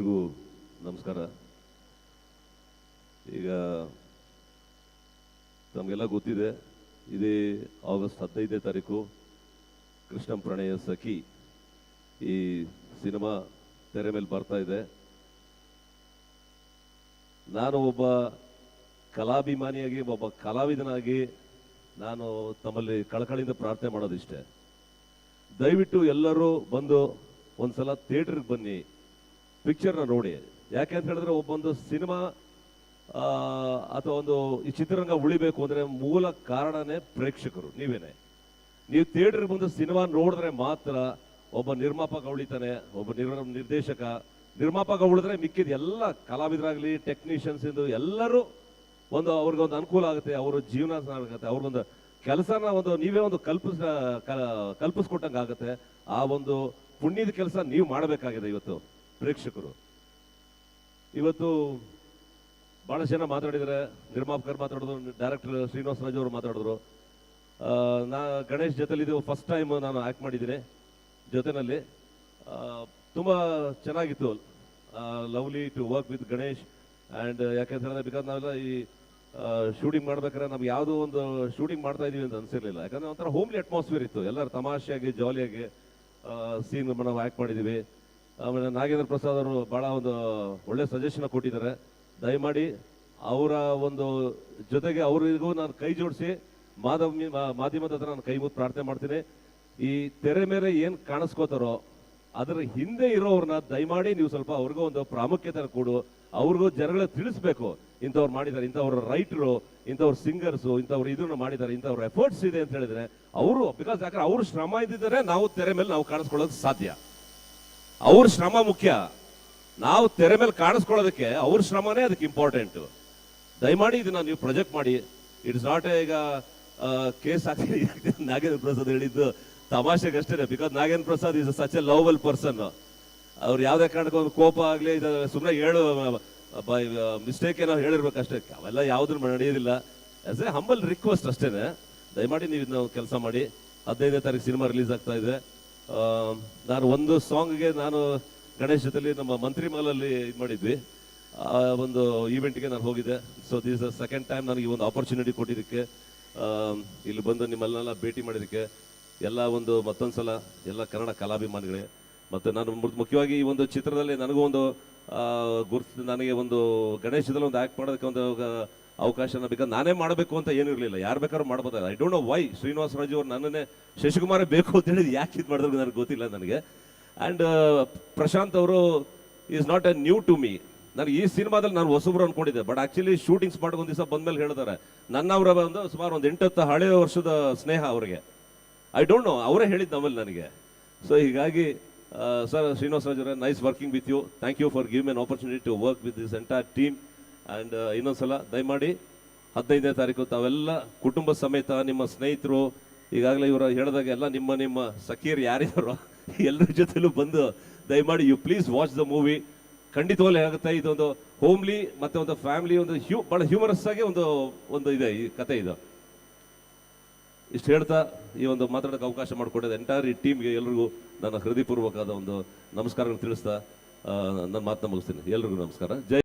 ಎಲ್ರಿಗೂ ನಮಸ್ಕಾರ. ಈಗ ನಮಗೆಲ್ಲ ಗೊತ್ತಿದೆ, ಇದೇ ಆಗಸ್ಟ್ ಹದಿನೈದನೇ ತಾರೀಕು ಕೃಷ್ಣಂ ಪ್ರಣಯ ಸಖಿ ಈ ಸಿನಿಮಾ ತೆರೆ ಮೇಲೆ ಬರ್ತಾ ಇದೆ. ನಾನು ಒಬ್ಬ ಕಲಾಭಿಮಾನಿಯಾಗಿ, ಒಬ್ಬ ಕಲಾವಿದನಾಗಿ ನಾನು ತಮ್ಮಲ್ಲಿ ಕಳಕಳಿಯಿಂದ ಪ್ರಾರ್ಥನೆ ಮಾಡೋದಿಷ್ಟೇ. ದಯವಿಟ್ಟು ಎಲ್ಲರೂ ಬಂದು ಒಂದ್ಸಲ ಥಿಯೇಟ್ರಿಗೆ ಬನ್ನಿ. ಪಿಕ್ಚರ್ನ ನೋಡಿ. ಯಾಕೆ ಅಂತ ಹೇಳಿದ್ರೆ ಒಬ್ಬೊಂದು ಸಿನಿಮಾ ಅಥವಾ ಒಂದು ಈ ಚಿತ್ರರಂಗ ಉಳಿಬೇಕು ಅಂದ್ರೆ ಮೂಲ ಕಾರಣನೇ ಪ್ರೇಕ್ಷಕರು, ನೀವೇನೆ. ನೀವು ಥಿಯೇಟರ್ ಬಂದು ಸಿನಿಮಾ ನೋಡಿದ್ರೆ ಮಾತ್ರ ಒಬ್ಬ ನಿರ್ಮಾಪಕ ಉಳಿತಾನೆ, ಒಬ್ಬ ನಿರ್ ನಿರ್ದೇಶಕ. ನಿರ್ಮಾಪಕ ಉಳಿದ್ರೆ ಮಿಕ್ಕಿದ ಎಲ್ಲ ಕಲಾವಿದರಾಗ್ಲಿ ಟೆಕ್ನಿಷಿಯನ್ಸ್ ಇಂದು ಎಲ್ಲರೂ ಒಂದು ಅವ್ರಿಗೊಂದು ಅನುಕೂಲ ಆಗುತ್ತೆ, ಅವರು ಜೀವನ ಆಗುತ್ತೆ ಅವ್ರಿಗೊಂದು ಕೆಲಸನ ಒಂದು ನೀವೇ ಒಂದು ಕಲ್ಪಿಸ ಕಲ್ಪಿಸ್ಕೊಟ್ಟಂಗೆ ಆಗುತ್ತೆ ಆ ಒಂದು ಪುಣ್ಯದ ಕೆಲಸ ನೀವು ಮಾಡಬೇಕಾಗಿದೆ ಇವತ್ತು. ಪ್ರೇಕ್ಷಕರು, ಇವತ್ತು ಭಾಳ ಜನ ಮಾತಾಡಿದರೆ ನಿರ್ಮಾಪಕರು ಮಾತಾಡಿದ್ರು ಡೈರೆಕ್ಟರ್ ಶ್ರೀನಿವಾಸ ರಾಜು ಅವರು ಮಾತಾಡಿದ್ರು. ನಾ, ಗಣೇಶ್ ಜೊತೆಲಿ ಇದು ಫಸ್ಟ್ ಟೈಮ್ ನಾನು ಆ್ಯಕ್ಟ್ ಮಾಡಿದ್ದೀನಿ ಜೊತೆನಲ್ಲಿ. ತುಂಬ ಚೆನ್ನಾಗಿತ್ತು. Lovely to work with Ganesh and ಯಾಕೆಂದ್ರೆ ಹೇಳಿದ್ರೆ ಬಿಕಾಸ್ ನಾವೆಲ್ಲ ಈ ಶೂಟಿಂಗ್ ಮಾಡ್ಬೇಕಾದ್ರೆ ನಮ್ಗೆ ಯಾವುದೋ ಒಂದು ಶೂಟಿಂಗ್ ಮಾಡ್ತಾ ಇದೀವಿ ಅಂತ ಅನ್ಸಿರ್ಲಿಲ್ಲ. ಯಾಕಂದರೆ ಒಂಥರ ಹೋಮ್ಲಿ ಅಟ್ಮಾಸ್ಫಿಯರ್ ಇತ್ತು. ಎಲ್ಲರೂ ತಮಾಷೆಯಾಗಿ ಜಾಲಿಯಾಗಿ ಸೀನ್ ನಾವು ಆ್ಯಕ್ಟ್ ಮಾಡಿದೀವಿ ಆಮೇಲೆ ನಾಗೇಂದ್ರ ಪ್ರಸಾದ್ ಅವರು ಬಹಳ ಒಂದು ಒಳ್ಳೆ ಸಜೆಷನ್ ಕೊಟ್ಟಿದ್ದಾರೆ. ದಯಮಾಡಿ ಅವರ ಒಂದು ಜೊತೆಗೆ ಅವರಿಗೂ ನಾನು ಕೈ ಜೋಡಿಸಿ ಮಾಧ್ಯಮ ಮಾಧ್ಯಮದ ಹತ್ರ ನಾನು ಕೈ ಮುತ್ತು ಪ್ರಾರ್ಥನೆ ಮಾಡ್ತೀನಿ. ಈ ತೆರೆ ಮೇಲೆ ಏನು ಕಾಣಿಸ್ಕೋತಾರೋ ಅದರ ಹಿಂದೆ ಇರೋವ್ರನ್ನ ದಯಮಾಡಿ ನೀವು ಸ್ವಲ್ಪ ಅವ್ರಿಗೂ ಒಂದು ಪ್ರಾಮುಖ್ಯತೆ ಕೊಡು. ಅವ್ರಿಗೂ ಜನಗಳಿಗೆ ತಿಳಿಸ್ಬೇಕು. ಇಂಥವ್ರು ಮಾಡಿದ್ದಾರೆ, ಇಂಥವ್ರ ರೈಟ್ರು, ಇಂಥವ್ರ ಸಿಂಗರ್ಸು, ಇಂಥವ್ರು ಇದನ್ನ ಮಾಡಿದ್ದಾರೆ, ಇಂಥವ್ರ ಎಫರ್ಟ್ಸ್ ಇದೆ ಅಂತ ಹೇಳಿದ್ರೆ, ಅವರು ಬಿಕಾಸ್ ಯಾಕಂದ್ರೆ ಅವರು ಶ್ರಮ ಇದ್ದಿದ್ದಾರೆ ನಾವು ತೆರೆ ಮೇಲೆ ನಾವು ಕಾಣಿಸ್ಕೊಳ್ಳೋದು ಸಾಧ್ಯ. ಅವ್ರ ಶ್ರಮ ಮುಖ್ಯ. ನಾವು ತೆರೆ ಮೇಲೆ ಕಾಣಿಸ್ಕೊಳ್ಳೋದಕ್ಕೆ ಅವ್ರ ಶ್ರಮನೇ ಅದಕ್ಕೆ ಇಂಪಾರ್ಟೆಂಟ್ ದಯಮಾಡಿ ಇದನ್ನ ನೀವು ಪ್ರೊಜೆಕ್ಟ್ ಮಾಡಿ. ಇಟ್ಸ್ ನಾಟ್ ಈಗ ಕೇಸ್ ಆಗ್ತಿದೆ ನಾಗೇಂದ್ರ ಪ್ರಸಾದ್ ಹೇಳಿದ್ದು ತಮಾಷೆಗಷ್ಟೇ because Nagendra Prasad is such a lovable person ಅವ್ರು ಯಾವುದೇ ಕಾರಣಕ್ಕೂ ಒಂದು ಕೋಪ ಆಗ್ಲಿ ಸುಮ್ಮನೆ ಹೇಳು ಮಿಸ್ಟೇಕ್ ಏನೋ ಹೇಳಿರ್ಬೇಕಷ್ಟೇ. ಅವೆಲ್ಲ ಯಾವ್ದು ನಡೆಯೋದಿಲ್ಲ. ಆಸ್ ಎ ಹಂಬಲ್ ರಿಕ್ವೆಸ್ಟ್ ಅಷ್ಟೇನೆ. ದಯಮಾಡಿ ನೀವು ಇದನ್ನ ಕೆಲಸ ಮಾಡಿ. ಹದಿನೈದನೇ ತಾರೀಕು ಸಿನಿಮಾ ರಿಲೀಸ್ ಆಗ್ತಾ ಇದೆ. ನಾನು ಒಂದು ಸಾಂಗ್ಗೆ ನಾನು ಗಣೇಶದಲ್ಲಿ ನಮ್ಮ ಮಂತ್ರಿ ಮಾಲಲ್ಲಿ ಇದು ಮಾಡಿದ್ವಿ. ಆ, ಒಂದು ಈವೆಂಟ್ಗೆ ನಾನು ಹೋಗಿದ್ದೆ. ಸೊ ದಿಸ್ ಸೆಕೆಂಡ್ ಟೈಮ್ ನನಗೆ ಒಂದು ಆಪರ್ಚುನಿಟಿ ಕೊಟ್ಟಿದ್ದಕ್ಕೆ ಇಲ್ಲಿ ಬಂದು ನಿಮ್ಮಲ್ಲೆಲ್ಲ ಭೇಟಿ ಮಾಡಿದ್ದಕ್ಕೆ ಎಲ್ಲ ಒಂದು ಮತ್ತೊಂದು ಸಲ ಎಲ್ಲ ಕನ್ನಡ ಕಲಾಭಿಮಾನಿಗಳೇ, ಮತ್ತು ನಾನು ಮುಖ್ಯವಾಗಿ ಈ ಒಂದು ಚಿತ್ರದಲ್ಲಿ ನನಗೂ ಒಂದು ಗುರ್ತು, ನನಗೆ ಒಂದು ಗಣೇಶದಲ್ಲಿ ಒಂದು ಆ್ಯಕ್ಟ್ ಮಾಡೋದಕ್ಕೆ ಒಂದು ಅವಕಾಶನ ಬೇಕಾದ್ರೆ ನಾನೇ ಮಾಡಬೇಕು ಅಂತ ಏನಿರಲಿಲ್ಲ ಯಾರು ಬೇಕಾದ್ರೂ ಮಾಡ್ಬೋದಲ್ಲ. I don't know why Srinivasa Raju ಅವ್ರು ನನ್ನನ್ನೇ ಶಶಿಕುಮಾರೇ ಬೇಕು ಅಂತ ಹೇಳಿದ್ ಯಾಕೆ ಇದು ಮಾಡಿದ್ರು ನನಗೆ ಗೊತ್ತಿಲ್ಲ ನನಗೆ. ಆ್ಯಂಡ್ ಪ್ರಶಾಂತ್ ಅವರು is not a new to me ನಾನು ಈ ಸಿನಿಮಾದಲ್ಲಿ ನಾನು ಹೊಸಬ್ರು ಅನ್ಕೊಂಡಿದ್ದೆ. ಬಟ್ ಆಕ್ಚುಲಿ ಶೂಟಿಂಗ್ಸ್ ಮಾಡಿ ಒಂದು ದಿವಸ ಬಂದ್ಮೇಲೆ ನನ್ನ ನನ್ನವರ ಒಂದು ಸುಮಾರು ಒಂದು ಎಂಟತ್ತು ಹಳೆಯ ವರ್ಷದ ಸ್ನೇಹ ಅವರಿಗೆ. ಐ ಡೋಂಟ್ ನೋ ಅವರೇ ಹೇಳಿದ್ದು ನಮ್ಮಲ್ಲಿ ನನಗೆ. ಸೊ ಹೀಗಾಗಿ ಸರ್ ಶ್ರೀನಿವಾಸ ರಾಜ್ ಅವರೇ nice working with you thank you for give an opportunity to work with this entire team and ಇನ್ನೊಂದ್ಸಲ ದಯಮಾಡಿ ಹದಿನೈದನೇ ತಾರೀಕು ತಾವೆಲ್ಲ ಕುಟುಂಬ ಸಮೇತ ನಿಮ್ಮ ಸ್ನೇಹಿತರು, ಈಗಾಗಲೇ ಇವರು ಹೇಳಿದಾಗ ಎಲ್ಲ ನಿಮ್ಮ ನಿಮ್ಮ ಸಖೀರ್ ಯಾರಿದ್ದಾರೋ ಎಲ್ಲರ ಜೊತೆಲೂ ಬಂದು ದಯಮಾಡಿ you please watch the movie ಖಂಡಿತವಾಗ್ಲೂ ಆಗುತ್ತೆ ಇದೊಂದು ಹೋಮ್ಲಿ ಮತ್ತೆ ಒಂದು ಫ್ಯಾಮಿಲಿ ಒಂದು ಹ್ಯೂ ಬಹಳ ಹ್ಯೂಮರಸ್ ಆಗಿ ಒಂದು ಒಂದು ಇದೆ ಈ ಕತೆ ಇದು. ಇಷ್ಟು ಹೇಳ್ತಾ ಈ ಒಂದು ಮಾತಾಡೋಕ್ಕೆ ಅವಕಾಶ ಮಾಡಿಕೊಟ್ಟಿದೆ ಎಂಟೈರ್ ಈ ಟೀಮ್ಗೆ ಎಲ್ರಿಗೂ ನನ್ನ ಹೃದಯಪೂರ್ವಕವಾದ ಒಂದು ನಮಸ್ಕಾರಗಳು ತಿಳಿಸ್ತಾ ನನ್ನ ಮಾತನ್ನ ಮುಗಿಸ್ತೀನಿ. ಎಲ್ರಿಗೂ ನಮಸ್ಕಾರ. ಜೈ